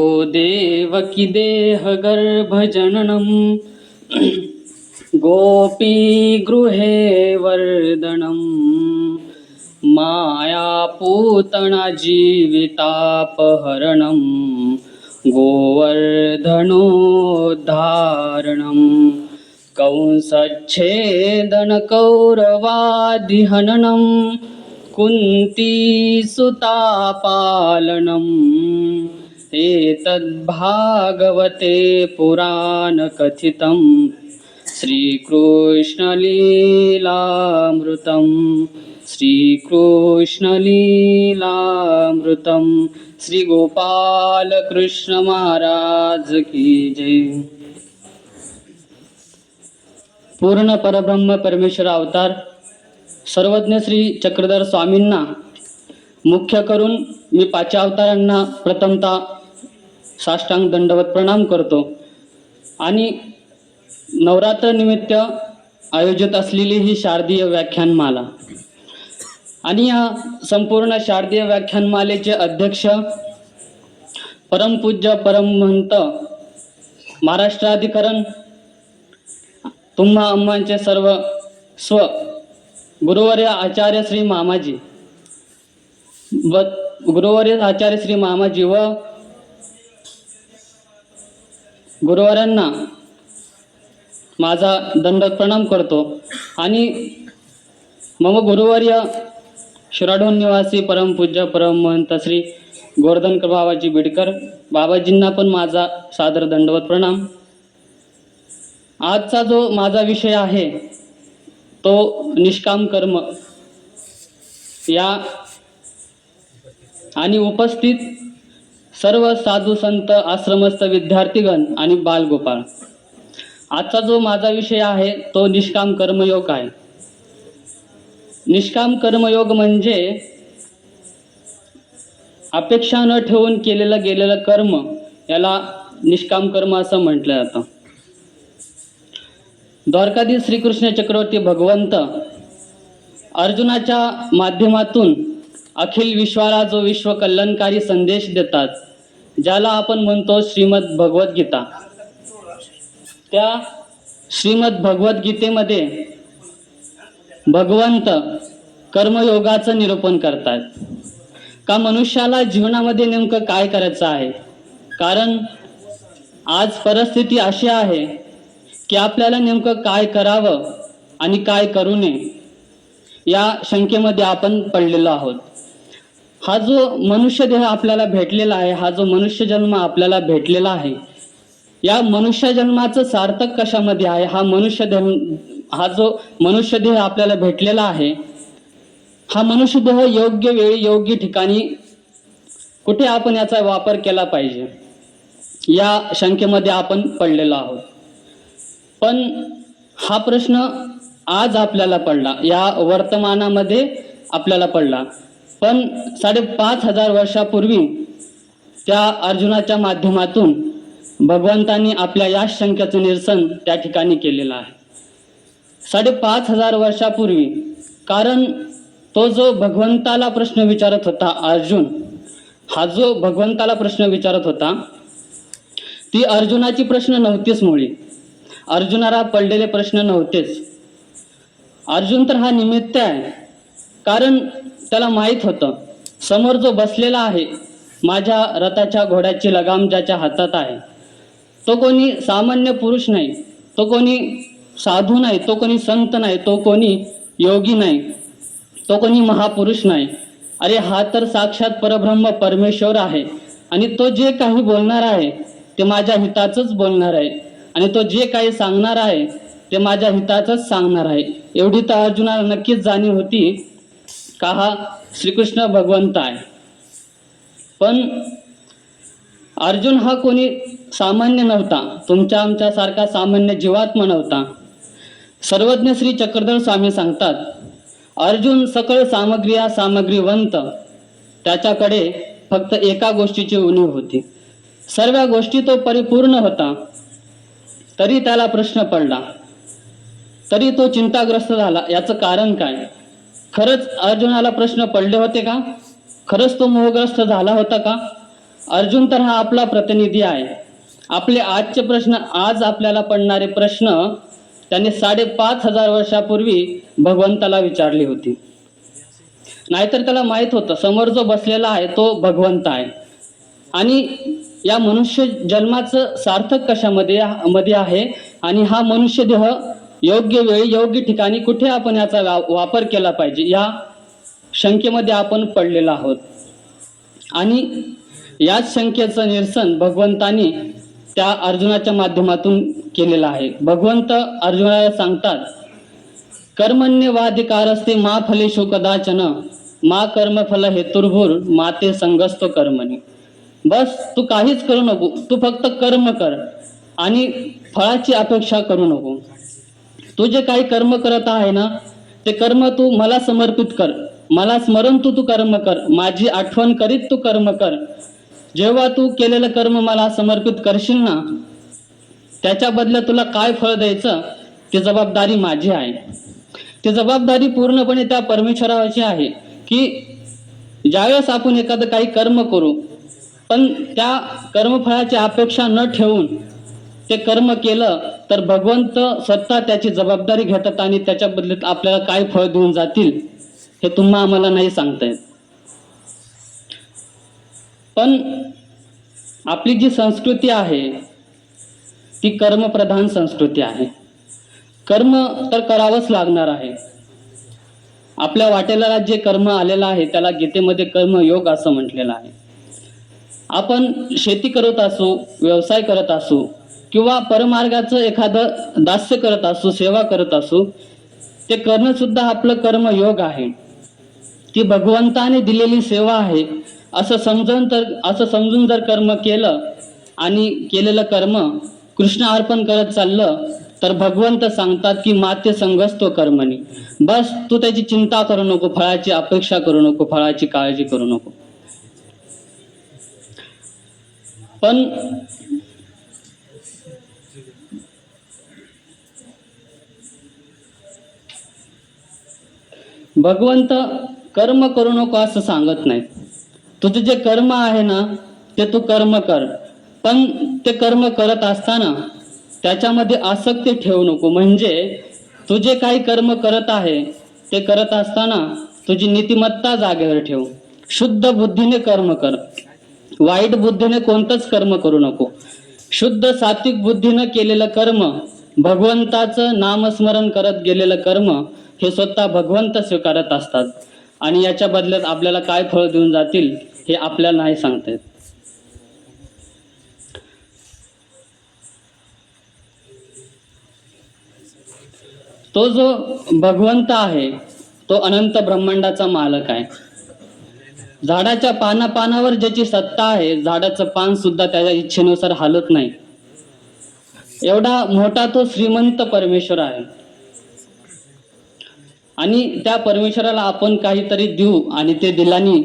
ओ देवकी देहगर्भजननम् गोपीगृहे वर्धनं मायापूतना जीवितापहरणम् गोवर्धनोद्धारणम्। कंसच्छेदनकौरवादिहननम् कुन्तीसुतापालनम् एतद्भागवते पुराणकथितं श्रीकृष्णलीलामृतं। श्रीकृष्णलीलामृतं। श्रीगोपालकृष्णमहाराज की जय। पूर्ण परब्रह्म परमेश्वर अवतार सर्वज्ञ श्री चक्रधर स्वामींना मुख्य करून मी पाचव्या अवतारांना प्रथमतः साष्टांग दंडवत प्रणाम करतो. आणि नवरात्र निमित्त आयोजित असलेली ही शारदीय व्याख्यानमाला. आणि या संपूर्ण शारदीय व्याख्यानमालेचे अध्यक्ष परमपूज्य परमहंत महाराष्ट्राधिकरण तुम्हा अम्मांचे सर्व स्व गुरुवर्य आचार्य श्री मामाजी. व गुरुवर्य आचार्य श्री मामाजी व गुरुवारांना माझा दंड प्रणाम करतो आणि मम गुरुवर्य शिराढोण निवासी परमपूज्य परमहंत श्री गोवर्धनकर बाबाजी बिडकर बाबाजींना पण माझा सादर दंडवत प्रणाम. आजचा जो माझा विषय आहे तो निष्काम कर्म. या आणि उपस्थित सर्व साधू संत आश्रमस्थ विद्यार्थीगण आणि बालगोपाळ. आजचा जो माझा विषय आहे तो निष्काम कर्मयोग आहे. निष्काम कर्मयोग म्हणजे अपेक्षा न ठेवून केलेलं गेलेलं कर्म याला निष्काम कर्म असं म्हटलं जातं. द्वारकाधीश श्रीकृष्ण चक्रवर्ती भगवंत अर्जुनाच्या माध्यमातून अखिल विश्वाला जो विश्व कल्याणकारी संदेश देतात ज्याला आपण म्हणतो श्रीमद भगवद्गीता. त्या श्रीमद भगवद्गीतेमध्ये भगवंत कर्मयोगाचं निरूपण करतात. का मनुष्याला जीवनामध्ये नेमकं काय करायचं आहे? कारण आज परिस्थिती अशी आहे की आपल्याला नेमकं काय करावं आणि काय करू नये या शंकेमध्ये आपण पडलेलो आहोत. हा जो मनुष्य देह आपल्याला भेटलेला आहे हा जो मनुष्य जन्म आपल्याला भेटलेला आहे या मनुष्य जन्माचं सार्थक कशामध्ये आहे? हा मनुष्य देह हा जो मनुष्य देह आपल्याला भेटलेला आहे हा मनुष्य देह योग्य वेळी योग्य ठिकाणी कुठे आपण याचा वापर केला पाहिजे? या शंकेमध्ये आपण पडलेलो आहोत. पण हा प्रश्न आज आपल्याला पडला. या वर्तमानामध्ये आपल्याला पडला. पण साडेपाच हजार वर्षापूर्वी त्या अर्जुनाच्या माध्यमातून भगवंतांनी आपल्या या शंकेचं निरसन त्या ठिकाणी केलेलं आहे. साडेपाच हजार वर्षापूर्वी कारण तो जो भगवंताला प्रश्न विचारत होता अर्जुन हा जो भगवंताला प्रश्न विचारत होता ती अर्जुनाची प्रश्न नव्हतीच मुळी. अर्जुनाला पडलेले प्रश्न नव्हतेच. अर्जुन तर हा निमित्त आहे. कारण त्याला माहीत होतं. समोर जो बसलेला आहे माझ्या रथाच्या घोड्याची लगाम ज्याच्या हातात आहे. तो कोणी सामान्य पुरुष नाही. तो कोणी साधू नाही. तो कोणी संत नाही. तो कोणी योगी नाही. तो कोणी महापुरुष नाही. अरे हा तर साक्षात परब्रह्म परमेश्वर आहे. आणि तो जे काही बोलणार आहे ते माझ्या हिताचंच बोलणार आहे. आणि तो जे काही सांगणार आहे ते माझ्या हिताचंच सांगणार आहे. एवढी तर अर्जुनाला नक्कीच जाणीव होती का हा श्रीकृष्ण भगवंत आहे. पण अर्जुन हा कोणी सामान्य नव्हता तुमच्या आमच्यासारखा सामान्य जीवात्मा नव्हता. सर्वज्ञ श्री चक्रधर स्वामी सांगतात अर्जुन सकळ सामग्री हा सामग्रीवंत त्याच्याकडे फक्त एका गोष्टीची उणीव होती. सर्व गोष्टी तो परिपूर्ण होता. तरी त्याला प्रश्न पडला. तरी तो चिंताग्रस्त झाला. याचं कारण काय? खरंच अर्जुनाला प्रश्न पडले होते का? खरंच तो मोहग्रस्त झाला होता का? अर्जुन तर हा आपला प्रतिनिधी आहे. आपले आजचे प्रश्न आज आपल्याला पडणारे प्रश्न त्याने साडेपाच हजार वर्षापूर्वी भगवंताला विचारली होती. नाहीतर त्याला माहीत होतं समोर जो बसलेला आहे तो भगवंत आहे. आणि या मनुष्य जन्माचं सार्थक कशामध्ये मध्ये आहे? आणि हा मनुष्य देह योग्य वेळी योग्य ठिकाणी कुठे आपण याचा वा- वापर केला पाहिजे? या शंकेमध्ये आपण पडलेलो आहोत. आणि याच शंकेचं निरसन भगवंतानी त्या अर्जुनाच्या माध्यमातून केलेलं आहे. भगवंत अर्जुनाला सांगतात कर्मण्यवाधिकार असते मा फलेशु कदाचन मा कर्मफल हेतुर्भूर माते संगस्तो कर्मणी. बस तू काहीच करू नको. तू फक्त कर्म कर आणि फळाची अपेक्षा करू नको. तू जे काही कर्म करत आहे ना ते कर्म तू मला समर्पित कर. मला स्मरण तू तू कर्म कर. माझी आठवण करीत तू कर्म कर. जेव्हा तू केलेलं कर्म मला समर्पित करशील ना त्याच्या बदल्या तुला काय फळ द्यायचं? ती जबाबदारी माझी आहे. ती जबाबदारी पूर्णपणे त्या परमेश्वराची आहे की ज्यावेळेस आपण एखादं काही कर्म करू पण त्या कर्मफळाची अपेक्षा न ठेवून ते कर्म केलं तर भगवंत स्वतः त्याची जबाबदारी घेतात आणि त्याच्या बदल्यात आपल्याला काय फळ देऊन जातील हे तुम्हा आम्हाला नाही सांगता येत. पण आपली जी संस्कृती आहे ती कर्मप्रधान संस्कृती आहे. कर्म तर करावंच लागणार आहे. आपल्या वाटेला जे कर्म आलेलं आहे त्याला गीतेमध्ये कर्मयोग असं म्हटलेलं आहे. आपण शेती करत असू व्यवसाय करत असू किंवा परमार्गाचं एखादं दास्य करत असू सेवा करत असू ते करणं सुद्धा आपलं कर्मयोग आहे. ती भगवंताने दिलेली सेवा आहे. असं समजून तर असं समजून जर कर्म केलं आणि केलेलं कर्म कृष्ण अर्पण करत चाललं तर भगवंत सांगतात की माते संगस्तो कर्मणी. बस तू त्याची चिंता करू नको फळाची अपेक्षा करू नको फळाची काळजी करू नको. पण भगवंत कर्म करू नको असं सांगत नाही तुझे जे कर्म आहे ना ते तू कर्म कर. पण ते कर्म करत असताना त्याच्यामध्ये आसक्ती ठेवू नको. म्हणजे तू जे काही कर्म करत आहे ते करत असताना तुझी नीतिमत्ता जागेवर ठेव. शुद्ध बुद्धीने कर्म कर. वाईट बुद्धीने कोणतंच कर्म करू नको. शुद्ध सात्विक बुद्धीनं केलेलं कर्म भगवंताचं नामस्मरण करत गेलेलं कर्म हे स्वतः भगवंत स्वीकारत असतात. आणि याच्या बदल्यात आपल्याला काय फळ देऊन जातील हे आपल्याला नाही सांगता येत. तो जो भगवंत आहे तो अनंत ब्रह्मांडाचा मालक आहे. झाडाच्या पाना पानावर ज्याची सत्ता आहे झाडाचं पान सुद्धा त्याच्या इच्छेनुसार हालत नाही. एवढा मोठा तो श्रीमंत परमेश्वर आहे. आणि त्या परमेश्वराला आपण काहीतरी देऊ आणि ते दिल्याने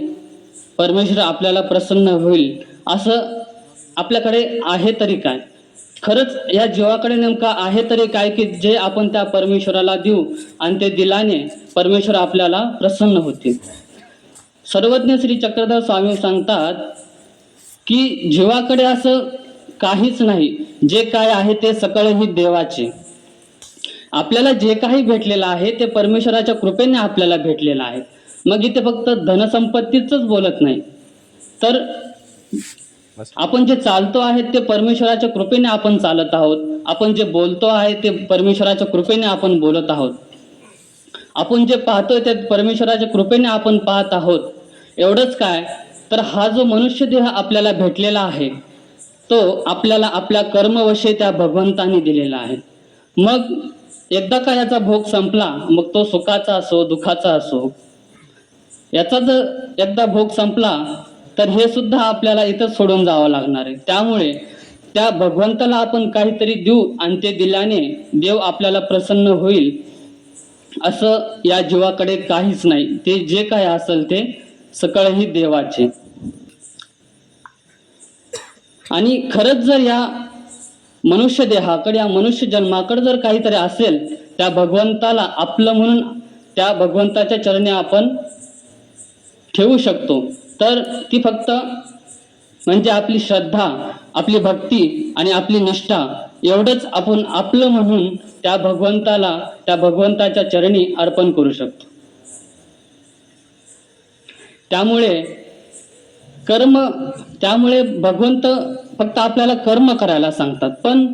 परमेश्वर आपल्याला प्रसन्न होईल. असं आपल्याकडे आहे तरी काय? खरंच या जीवाकडे नेमका आहे तरी काय की जे आपण त्या परमेश्वराला देऊ आणि ते दिल्याने परमेश्वर आपल्याला प्रसन्न होतील? सर्वज्ञ श्री चक्रधर स्वामी सांगतात की जीवाकडे असं काहीच नाही. जे काय आहे ते सकळही देवाचे. आपल्याला जे काही भेटलेलं आहे ते परमेश्वराच्या कृपेने आपल्याला भेटलेलं आहे. मग इथे फक्त धनसंपत्तीच बोलत नाही. तर आपण जे चालतो आहे ते परमेश्वराच्या कृपेने आपण चालत आहोत. आपण जे बोलतो आहे ते परमेश्वराच्या कृपेने आपण बोलत आहोत. आपण जे पाहतोय ते परमेश्वराच्या कृपेने आपण पाहत आहोत. एवढंच काय? तर हा जो मनुष्य देह आपल्याला भेटलेला आहे तो आपल्याला आपल्या कर्मवशे त्या भगवंताने दिलेला आहे. मग एकदा का याचा भोग संपला मग तो सुखाचा असो दुखाचा असो याचा जर एकदा भोग संपला तर हे सुद्धा आपल्याला इथं सोडून जावं लागणार आहे. त्यामुळे त्या भगवंताला आपण काहीतरी देऊ आणि ते दिल्याने देव आपल्याला प्रसन्न होईल असं या जीवाकडे काहीच नाही. ते जे काय असेल ते सकाळही देवाचे. आणि खरंच जर या मनुष्य देहाकडे या मनुष्य जन्माकडे जर काहीतरी असेल त्या भगवंताला आपलं म्हणून त्या भगवंताच्या चरणी आपण ठेवू शकतो. तर ती फक्त म्हणजे आपली श्रद्धा आपली भक्ती आणि आपली निष्ठा एवढंच आपण आपलं म्हणून त्या भगवंताला त्या भगवंताच्या चरणी अर्पण करू शकतो. त्यामुळे कर्म त्यामुळे भगवंत फक्त आपल्याला कर्म करायला सांगतात पण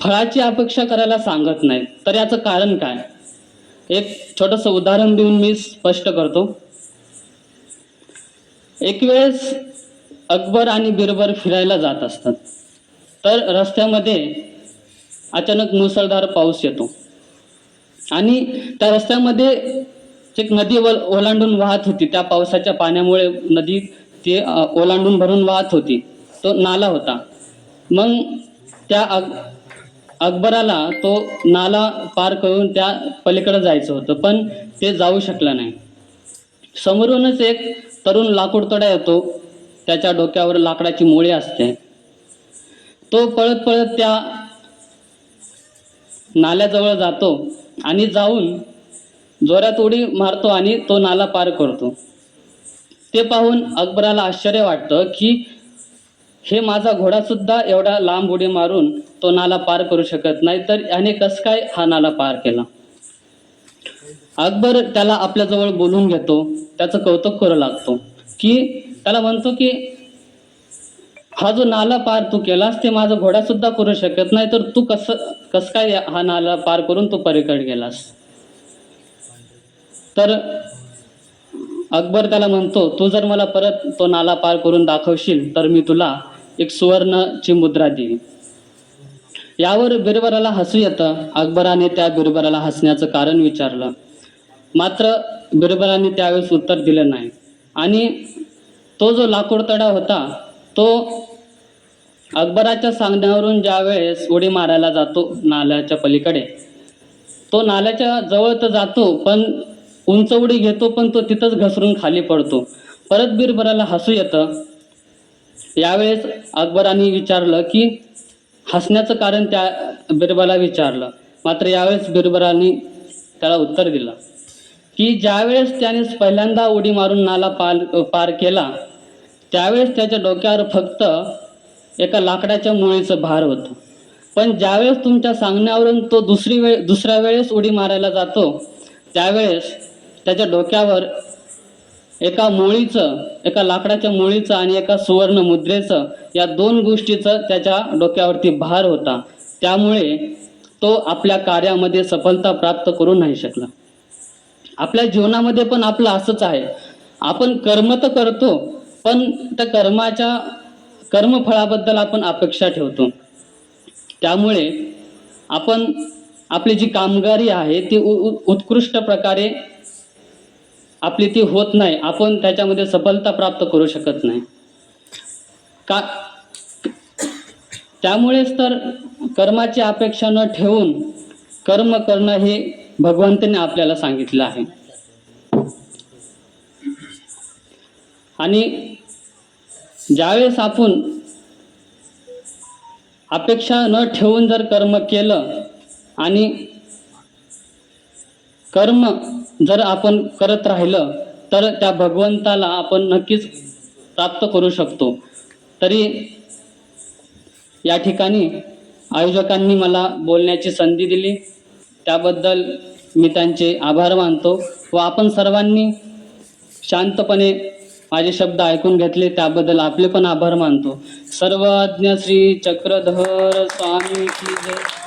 फळाची अपेक्षा करायला सांगत नाहीत. तर याचं कारण काय? एक छोटस उदाहरण देऊन मी स्पष्ट करतो. एक वेळेस अकबर आणि बिरबल फिरायला जात असतात. तर रस्त्यामध्ये अचानक मुसळधार पाऊस येतो. आणि त्या रस्त्यामध्ये एक नदी ओलांडून वाहत होती. त्या पावसाच्या पाण्यामुळे नदी ती ओलांडून भरून वाहत होती. तो नाला होता. मग त्या अक- अकबराला तो नाला पार करून त्या पलीकडे जायचं होतं. पण ते जाऊ शकलं नाही. समोरूनच एक तरुण लाकूडतोडा येतो. त्याच्या डोक्यावर लाकडाची मुळे असते. तो पळत पळत त्या नाल्याजवळ जातो आणि जाऊन जोरात उडी मारतो आणि तो नाला पार करतो. ते पाहून अकबराला आश्चर्य वाटतं की हे माझा घोडा सुद्धा एवढा लांब उडी मारून तो नाला पार करू शकत नाही तर याने कस काय हा नाला पार केला? अकबर त्याला आपल्याजवळ बोलून घेतो. त्याचं कौतुक करू लागतो की त्याला म्हणतो की हा जो नाला पार तू केलास ते माझा घोडा सुद्धा करू शकत नाही तर तू कसं कस काय हा नाला पार करून तू पलीकडे गेलास? तर अकबर त्याला म्हणतो तू जर मला परत तो नाला पार करून दाखवशील तर मी तुला एक सुवर्णची मुद्रा देईन. यावर बिरबराला हसू येतं. अकबराने त्या बिरबराला हसण्याचं कारण विचारलं. मात्र बिरबलाने त्यावेळेस उत्तर दिलं नाही. आणि तो जो लाकूडतडा होता तो अकबराच्या सांगण्यावरून ज्यावेळेस उडी मारायला जातो नाल्याच्या पलीकडे तो नाल्याच्या जवळ तर जातो पण उंच उडी घेतो पण तो तिथंच घसरून खाली पडतो. परत बिरबलाला हसू येतं. यावेळेस अकबराने विचारलं की हसण्याचं कारण त्या बिरबला विचारलं. मात्र यावेळेस बिरबराने त्याला उत्तर दिलं की ज्यावेळेस त्याने पहिल्यांदा उडी मारून नाला पार पार केला त्यावेळेस त्याच्या डोक्यावर फक्त एका लाकडाच्या मुळीचं भार होतं. पण ज्यावेळेस तुमच्या सांगण्यावरून तो दुसरी वेळ दुसऱ्या वेळेस उडी मारायला जातो त्यावेळेस त्याच्या डोक्यावर एका मोळीचं एका लाकडाच्या मोळीचं आणि एका सुवर्ण मुद्रेचं या दोन गोष्टीचं त्याच्या डोक्यावरती भार होता. त्यामुळे तो आपल्या कार्यामध्ये सफलता प्राप्त करू नाही शकला. आपल्या जीवनामध्ये पण आपलं असंच आहे. आपण कर्म तर करतो पण त्या कर्माच्या कर्मफळाबद्दल आपण अपेक्षा ठेवतो. त्यामुळे आपण आपली जी कामगारी आहे ती उ- उत्कृष्ट प्रकारे आपली ती होत नाही. आपण त्याच्यामध्ये सफलता प्राप्त करू शकत नाही. का त्यामुळेच तर कर्माची अपेक्षा न ठेवून कर्म करणं हे भगवंताने आपल्याला सांगितलं आहे. आणि ज्यावेळेस आपण अपेक्षा न ठेवून जर कर्म केलं आणि कर्म जर आपण करत राहिलं तर त्या भगवंताला आपण नक्कीच प्राप्त करू शकतो. तरी या ठिकाणी आयोजकांनी मला बोलण्याची संधी दिली. त्याबद्दल मी त्यांचे आभार मानतो व आपण सर्वांनी शांतपणे माझे शब्द ऐकून घेतले त्याबद्दल आपले पण आभार मानतो. सर्वज्ञ श्री चक्रधर स्वामी की जय.